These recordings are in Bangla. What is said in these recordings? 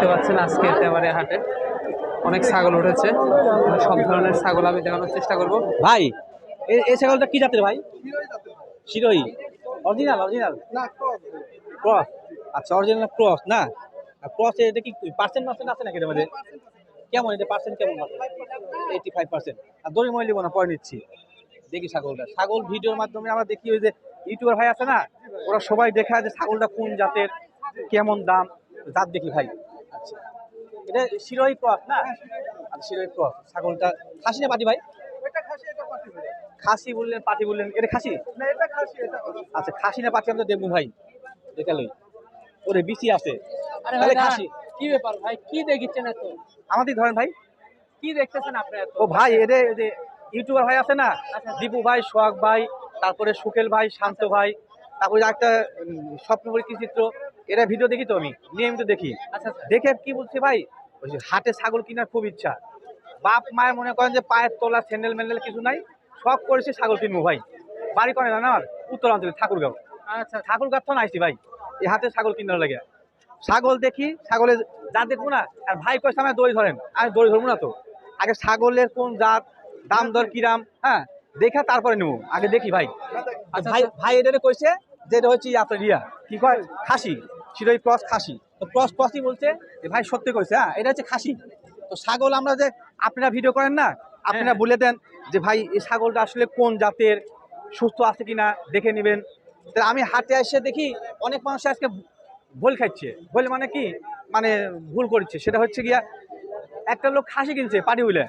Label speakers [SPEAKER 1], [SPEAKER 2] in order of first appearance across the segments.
[SPEAKER 1] দেখতে পাচ্ছেন আজকে একেবারে হাটে। অনেক ছাগল উঠেছে। সব ধরনের ছাগল আমি দেখানোর চেষ্টা করব।
[SPEAKER 2] ভাই এ- এই ছাগলটা কি জাতের ভাই? শিরোই অরিজিনাল অরিজিনাল ক্রস আচ্ছা অরিজিনাল ক্রস না। ক্রস এটা কি পার্সেন্ট পার্সেন্ট আছে নাকি এর মধ্যে? কেমন এটা পার্সেন্ট কেমন এইটি ফাইভ পার্সেন্ট আর দড়ি মই লিবো না পরে নিচ্ছি। দেখি ছাগলটা। ছাগল ভিডিওর মাধ্যমে আমরা দেখি ওই যে ইউটিউবার ভাই আছে না? ওরা সবাই দেখায় যে ছাগলটা কোন জাতের কেমন দাম। জাত দেখি ভাই। এটা শিরোই ক্রস না? আচ্ছা শিরোই ক্রস ছাগলটা খাসি না পাটি ভাই? খাসি বললেন পাটি বললেন এটা খাসি? আচ্ছা খাসি না পাটি আমরা দেখব ভাই। দেখে ওরে বিচি আছে। তাহলে খাসি।
[SPEAKER 1] কি ব্যাপার ভাই? কি দেখিচ্ছেন এত?
[SPEAKER 2] আমাদের ধরেন ভাই।
[SPEAKER 1] কি দেখতেছেন আপনি
[SPEAKER 2] ও ভাই এদের যে ইউটিউবার ভাই আছে না? দীপু ভাই সোহাগ ভাই তারপরে সুকেল ভাই শান্ত ভাই তারপরে একটা স্বপ্নপুরী কি চিত্র এরা ভিডিও দেখি তো আমি? নিয়মিত দেখি।
[SPEAKER 1] আচ্ছা আচ্ছা।
[SPEAKER 2] দেখে কি বলছে ভাই? ওই যে হাটে ছাগল কেনার খুব ইচ্ছা। বাপ মায়ের মনে করেন যে পায়ের তোলা স্যান্ডেল ম্যান্ডেল কিছু নাই শখ করেছি ছাগল কিনবো ভাই। বাড়ি করে না আমার উত্তরাঞ্চলে ঠাকুরগাঁও।
[SPEAKER 1] আচ্ছা।
[SPEAKER 2] ঠাকুরগাঁও তো আইছি ভাই এই হাতে ছাগল কিনার লাগে। ছাগল দেখি ছাগলের জাত দেখব না আর ভাই কয়েছে আমার দড়ি ধরেন আমি দড়ি ধরবো না তো। আগে ছাগলের কোন জাত দাম দর কিরাম হ্যাঁ দেখা তারপরে নেব আগে দেখি ভাই। আর ভাই ভাই এটা কইছে যে এটা হচ্ছে আপনার রিয়া কি কয়? খাসি। শিরোই ক্রস খাসি। তো ক্রস ক্রসই বলছে যে ভাই সত্যি কইছে হ্যাঁ এটা হচ্ছে খাসি। তো ছাগল আমরা যে আপনারা ভিডিও করেন না? আপনারা বলে দেন যে ভাই এই ছাগলটা আসলে কোন জাতের সুস্থ আছে কিনা দেখে নেবেন। তা আমি হাটে এসে দেখি অনেক মানুষ আজকে ভুল খাচ্ছে। ভুল মানে কি? মানে ভুল করছে। সেটা হচ্ছে গিয়া একটা লোক খাসি কিনছে পাটি বলে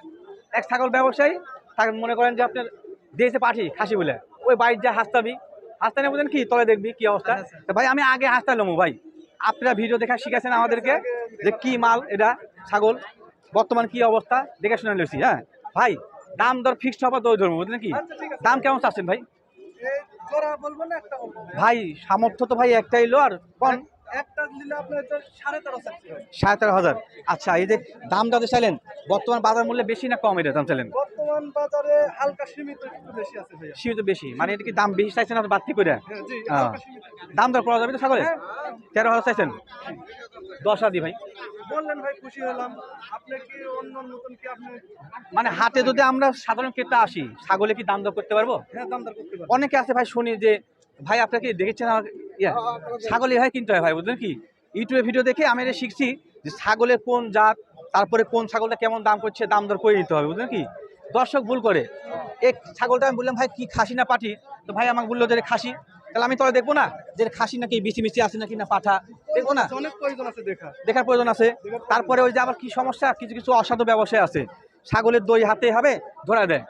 [SPEAKER 2] এক ছাগল ব্যবসায়ী তাকে মনে করেন যে আপনার দিয়েছে পাঠি খাসি বলে ওই বাড়ির যা হাসতাবি হাসতানে বুঝেন কি তলে দেখবি কি অবস্থা? তা ভাই আমি আগে হাসতালাম ভাই। আপনারা ভিডিও দেখা শিখেছেন আমাদেরকে যে কি মাল এটা ছাগল বর্তমান কি অবস্থা দেখে শুনে নিয়েছি হ্যাঁ? ভাই দাম ধর ফিক্সড হবে তো ধরবো বুঝলেন কি? দাম কেমন চাচ্ছেন ভাই? ভাই সামর্থ্য তো ভাই একটাই লো আর কোন
[SPEAKER 3] সাড়ে তেরো
[SPEAKER 2] হাজার আচ্ছা এই যে দাম চাইলেন বর্তমান বাজার মূল্যে বেশি না কম এটা দাম চাইলেন?
[SPEAKER 3] বর্তমান বাজারে হালকা সীমিত একটু বেশি আছে
[SPEAKER 2] সীমিত বেশি। মানে এটা কি দাম বেশি চাইছেন বাড়তি করে
[SPEAKER 3] হ্যাঁ
[SPEAKER 2] হ্যাঁ। দাম দর যাবে তো ছাগলের? তেরো হাজার চাইছেন? দশ হাজার ভাই।
[SPEAKER 3] বললেন ভাই খুশি হলাম। আপনি কি অন্য নতুন কি আপনি
[SPEAKER 2] মানে হাটে যদি আমরা সাধারণ ক্রেতা আসি ছাগলে কি দাম দর করতে পারব?
[SPEAKER 3] হ্যাঁ দাম দর করতে পারেন
[SPEAKER 2] অনেকে আছে ভাই শুনি যে ভাই আপনাকে দেখেছেন আমার ইয়া? ছাগলই হয় কিনতে হয় ভাই বুঝলেন কি? ইউটিউবে ভিডিও দেখে আমি এটা শিখছি যে ছাগলের কোন জাত তারপরে কোন ছাগলটা কেমন দাম করছে দাম দর করে নিতে হবে বুঝলেন কি? দর্শক ভুল করে। এক ছাগলটা আমি বললাম ভাই কি খাসি না পাঠি তো ভাই আমাকে বলল যে খাসি। তাহলে আমি তো দেখব না যে খাসি নাকি বিচি মিচি আছে নাকি না পাঠা? দেখব না?
[SPEAKER 3] অনেক প্রয়োজন আছে দেখা।
[SPEAKER 2] দেখার প্রয়োজন আছে। তারপরে ওই যে আবার কি সমস্যা? কিছু কিছু অসাধু ব্যবসায় আছে। ছাগলের দই হাতে হবে ধরা দেয়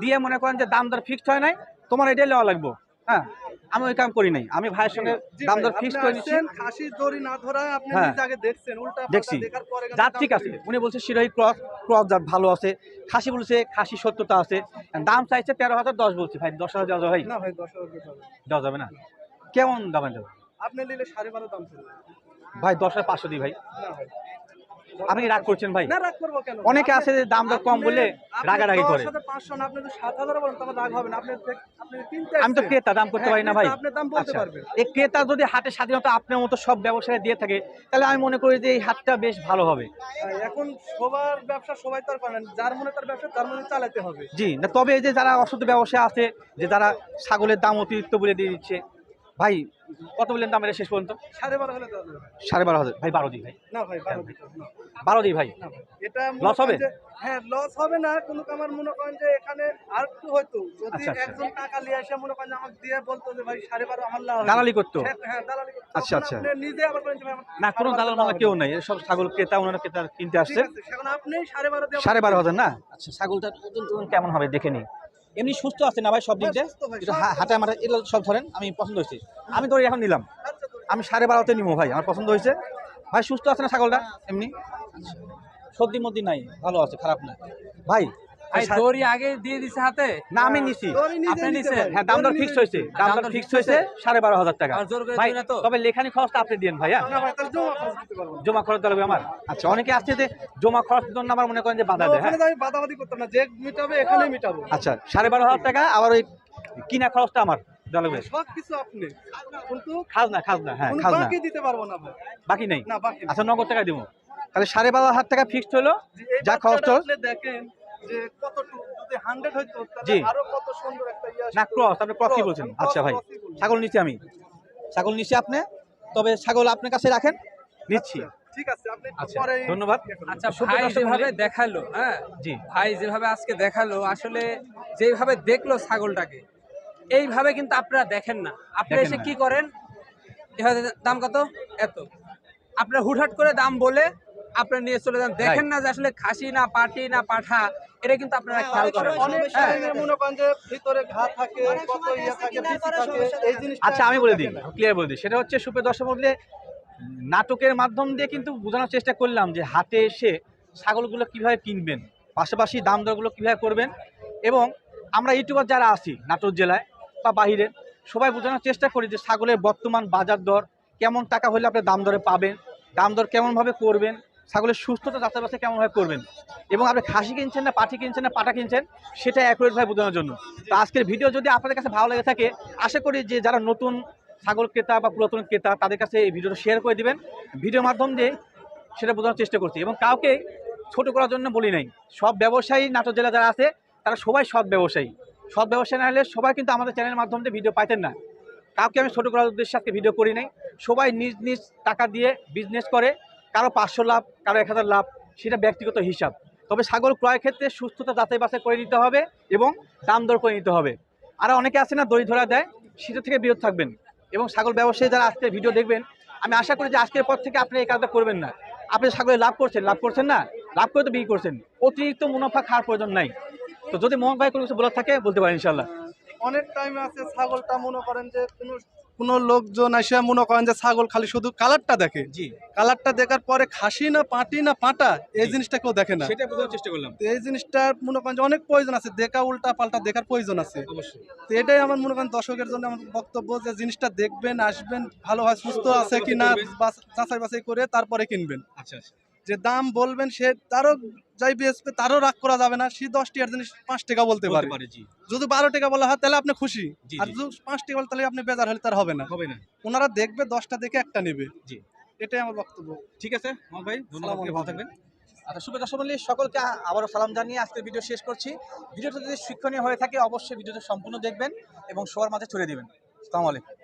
[SPEAKER 2] দিয়ে মনে করেন যে দাম দর ফিক্সড হয় নাই তোমার এটাই নেওয়া লাগবো। হ্যাঁ? আমি ওই কাম করি নাই। আমি ভাইয়ের সঙ্গে দাম দর ফিক্সড করে নিচ্ছি।
[SPEAKER 3] খাসির দড়ি না ধরা আপনি
[SPEAKER 2] হ্যাঁ।
[SPEAKER 3] নিজে আগে দেখছেন উল্টা
[SPEAKER 2] দেখছি।
[SPEAKER 3] দেখার পরে কিন্তু
[SPEAKER 2] জাত
[SPEAKER 3] দাম
[SPEAKER 2] ঠিক আছে। উনি বলছে শিরোহী ক্রস ক্রস জাত ভালো আছে। খাসি বলছে খাসি সত্যতা আছে। দাম চাইছে তেরো হাজার দশ বলছে। ভাই দশ হাজার দেওয়া যাবে ভাই
[SPEAKER 3] না ভাই দশ হাজার হবে।
[SPEAKER 2] দেওয়া যাবে না। কেমন দামে দেবো
[SPEAKER 3] আপনি নিলে সাড়ে বারো দাম ছিল।
[SPEAKER 2] ভাই দশ হাজার পাঁচশো দিই ভাই।
[SPEAKER 3] না ভাই।
[SPEAKER 2] আপনি রাগ করছেন ভাই?
[SPEAKER 3] না রাগ করব কেন?
[SPEAKER 2] অনেকে আছে যে দাম দর কম বলে রাগারাগি করে।
[SPEAKER 3] 10,000 500 না, আপনি যদি 7,000 বলেন, তবে রাগ হবে না। আপনি আপনি
[SPEAKER 2] আমি তো ক্রেতা দাম করতে
[SPEAKER 3] হ্যাঁ,
[SPEAKER 2] পারি না ভাই।
[SPEAKER 3] আপনি দাম বলতে
[SPEAKER 2] আচ্ছা
[SPEAKER 3] পারবেন।
[SPEAKER 2] এই ক্রেতা যদি হাটে স্বাধীনতা আপনার মতো সব ব্যবসায়ী দিয়ে থাকে তাহলে আমি মনে করি যে এই হাটটা বেশ ভালো হবে।
[SPEAKER 3] হ্যাঁ, এখন সবার ব্যবসা সবাই তো আর পারেন যার মনে তার ব্যবসা তার মনে চালাতে হবে।
[SPEAKER 2] জি না তবে এই যে যারা অসৎ ব্যবসায় আছে যে যারা ছাগলের দাম অতিরিক্ত বলে দিয়ে দিচ্ছে ভাই কত বললেন দাম এটা শেষ পর্যন্ত?
[SPEAKER 3] সাড়ে বারো হলে।
[SPEAKER 2] সাড়ে বারো হাজার। ভাই বারো দিই ভাই।
[SPEAKER 3] না ভাই বারো দিতে হবে না।
[SPEAKER 2] বারো দিই ভাই।
[SPEAKER 3] এটা মনে
[SPEAKER 2] হবে?
[SPEAKER 3] হ্যাঁ লস হবে না। কোনো আমার মনে করেন যে এখানে আর একটু হয়তো। যদি
[SPEAKER 2] আচ্ছা, আচ্ছা।
[SPEAKER 3] একজন টাকা নিয়ে এসে মনে করেন আমাকে দিয়ে বলতো যে ভাই সাড়ে বারো আমার লাভ
[SPEAKER 2] দালালি করতো?
[SPEAKER 3] হ্যাঁ, হ্যাঁ দালালি
[SPEAKER 2] আচ্ছা, আচ্ছা।
[SPEAKER 3] নিজে আবার বলেন আমার
[SPEAKER 2] না কোনো দালাল মালা কেউ। নাই। সব ছাগল ক্রেতা ওনারা ক্রেতা কিনতে আসছে।
[SPEAKER 3] এখন আপনি সাড়ে বারো
[SPEAKER 2] সাড়ে বারো হাজার না? আচ্ছা ছাগলটা ওজন কেমন হবে দেখে নিই। এমনি সুস্থ আছে না ভাই সব দিক দিয়ে?
[SPEAKER 3] সুস্থ ভাই,
[SPEAKER 2] একটু
[SPEAKER 3] সব
[SPEAKER 2] হা- হাতে আমার এগুলো সব ধরেন আমি পছন্দ হয়েছি। আমি তো এখন নিলাম। আমি সাড়ে বারোতে নিবো ভাই আমার পছন্দ হয়েছে। ভাই সুস্থ আছে না ছাগলটা? এমনি। সর্দি মর্দি নাই ভালো আছে খারাপ না ভাই
[SPEAKER 1] ভাই দড়ি আগে দিয়ে দিছে হাতে?
[SPEAKER 2] না আমি নিছি।
[SPEAKER 3] দড়ি
[SPEAKER 1] আপনি নিছেন?
[SPEAKER 2] হ্যাঁ দাম দর হয়েছে। দাম দর ফিক্সড হয়েছে সাড়ে বারো হাজার টাকা। ভাই? তবে লেখানি খরচটা আপনি দিন ভাইয়া।
[SPEAKER 3] জমা খরচ
[SPEAKER 2] হবে আমার। আচ্ছা অনেকে আসছে যে জমা খরচ জন্য আমার মনে করেন যে বাধা দেয় হ্যাঁ?
[SPEAKER 3] আমি বাদাবাদি করতাম না। যে মিটাবে এখানে মিটাবো।
[SPEAKER 2] আচ্ছা সাড়ে বারো হাজার টাকা আবার ওই কিনা খরচটা আমার দেওয়া লাগবে
[SPEAKER 3] সব কিছু আপনি। কিন্তু
[SPEAKER 2] খাজনা খাজনা হ্যাঁ খাজনা।
[SPEAKER 3] বাকি দিতে পারব না
[SPEAKER 2] বাকি নেই। আচ্ছা নগদ টাকা দিব। তাহলে সাড়ে বারো হাজার টাকা ফিক্সড হলো
[SPEAKER 3] যা
[SPEAKER 2] খরচ
[SPEAKER 3] দেখেন যে কতটুকু যদি 100 হইতো
[SPEAKER 2] জি।
[SPEAKER 3] আরও কত সুন্দর একটা ইয়ে
[SPEAKER 2] না ক্রস আপনি বলছেন? আচ্ছা ভাই। ছাগল নিচ্ছি আমি। ছাগল নিচ্ছি আপনি? তবে ছাগল আপনার কাছে রাখেন। নিচ্ছি।
[SPEAKER 3] ঠিক আছে আপনি
[SPEAKER 2] আচ্ছা
[SPEAKER 3] পরে
[SPEAKER 2] ধন্যবাদ।
[SPEAKER 1] আচ্ছা
[SPEAKER 2] সুপ্রিয়
[SPEAKER 1] ভাই যেভাবে দেখাল হ্যাঁ?
[SPEAKER 2] জি।
[SPEAKER 1] ভাই যেভাবে আজকে দেখাল আসলে যেভাবে দেখল ছাগলটাকে এইভাবে কিন্তু আপনারা দেখেন না। আপনি এসে। কি করেন? দাম কত? এত। আপনার হুটহাট করে দাম বলে আপনারা নিয়ে চলে যান। দেখেন না যে আসলে খাসি না পাটি না পাঠা এটা কিন্তু আপনারা খেয়াল করেন।
[SPEAKER 3] অনেক
[SPEAKER 1] হ্যাঁ।
[SPEAKER 2] আচ্ছা আমি বলে দিই ক্লিয়ার বলে দিই। সেটা হচ্ছে সুপ্রিয় দর্শক মধ্যে নাটকের মাধ্যম দিয়ে কিন্তু বোঝানোর চেষ্টা করলাম যে হাতে এসে ছাগলগুলো কীভাবে কিনবেন পাশাপাশি দাম দরগুলো কীভাবে করবেন এবং আমরা ইউটিউবার যারা আছি নাটোর জেলায় বা বাহিরে সবাই বোঝানোর চেষ্টা করি যে ছাগলের বর্তমান বাজার দর কেমন টাকা হলে আপনি দাম দরে পাবেন দাম দর কেমনভাবে করবেন ছাগলের সুস্থতা যাচাই বাছাই কেমনভাবে করবেন? এবং আপনি খাসি কিনছেন না পাঠি কিনছেন না পাটা কিনছেন, সেটা অ্যাকুরেটভাবে বোঝানোর জন্য। তো আজকের ভিডিও যদি আপনাদের কাছে ভালো লেগে থাকে, আশা করি যে যারা নতুন ছাগল ক্রেতা বা পুরাতন ক্রেতা, তাদের কাছে এই ভিডিওটা শেয়ার করে দেবেন। ভিডিওর মাধ্যম দিয়ে সেটা বোঝানোর চেষ্টা করছি। এবং কাউকে ছোট করার জন্য বলি নাই, সব ব্যবসায়ী, নাটোর জেলা যারা আছে, তারা সবাই সৎ ব্যবসায়ী। সৎ ব্যবসায়ী না হলে সবাই কিন্তু আমাদের চ্যানেলের মাধ্যম দিয়ে ভিডিও পাইতেন না। কাউকে আমি ছোট করার উদ্দেশ্যে আজকে ভিডিও করি নাই। সবাই নিজ নিজ টাকা দিয়ে বিজনেস করে কারও পাঁচশো লাভ, কারও এক হাজার লাভ, সেটা ব্যক্তিগত হিসাব। তবে ছাগল ক্রয়ের ক্ষেত্রে সুস্থতা যাচাই বাছাই করে নিতে হবে এবং দাম দর করে নিতে হবে। আর অনেকে আছে না, দড়ি ধরা দেয়, সেটা থেকে বিরত থাকবেন। এবং ছাগল ব্যবসায়ী যারা আজকে ভিডিও দেখবেন, আমি আশা করি যে আজকের পর থেকে আপনি এই কাজটা করবেন না। আপনি ছাগলে লাভ করছেন লাভ করছেন না, লাভ করে তো বিক্রি করছেন। অতিরিক্ত মুনাফা খাওয়ার প্রয়োজন নাই। তো যদি মোহন ভাই কোনো কিছু বলার থাকে, বলতে পারেন ইনশাল্লাহ
[SPEAKER 3] অনেক টাইম আছে ছাগলটা মনে করেন যে কোনো কোনো লোকজন এসে মনে করেন যে ছাগল খালি শুধু কালারটা দেখে।
[SPEAKER 2] জি।
[SPEAKER 3] কালারটা দেখার পরে খাসি না পাটি না পাটা এই জিনিসটা কেউ দেখে না।
[SPEAKER 2] সেটা বোঝানোর চেষ্টা করলাম।
[SPEAKER 3] তো এই জিনিসটা মনে করেন যে অনেক প্রয়োজন আছে দেখা উল্টা পাল্টা দেখার প্রয়োজন আছে।
[SPEAKER 2] অবশ্যই।
[SPEAKER 3] তো এটাই আমার মনে করেন দর্শকের জন্য আমার বক্তব্য যে জিনিসটা দেখবেন আসবেন ভালোভাবে সুস্থ আছে কি না বাস- যাচাই বাছাই করে তারপরে কিনবেন।
[SPEAKER 2] আচ্ছা আচ্ছা।
[SPEAKER 3] যে দাম বলবেন সে তারও যাই বিএসপি তারও রাগ করা যাবে না। সে দশ টাকার জিনিস পাঁচ টাকা বলতে পারে। যদি বারো টাকা বলা হয় তাহলে আপনি খুশি। আর যদি পাঁচ টাকা বলে তাহলে আপনি বেজার হলে তার হবে না।
[SPEAKER 2] হবে না।
[SPEAKER 3] ওনারা দেখবে দশটা দেখে একটা নেবে।
[SPEAKER 2] জি।
[SPEAKER 3] এটাই আমার বক্তব্য।
[SPEAKER 2] ঠিক আছে মোহন ভাই ধন্যবাদ ভালো থাকবেন। আচ্ছা শুভ দর্শক সকলকে আবারও সালাম জানিয়ে আজকের ভিডিও শেষ করছি। ভিডিওটা যদি শিক্ষণীয় হয়ে থাকে অবশ্যই ভিডিওটা সম্পূর্ণ দেখবেন এবং সবার মাঝে ছড়িয়ে দেবেন। আসসালামু আলাইকুম।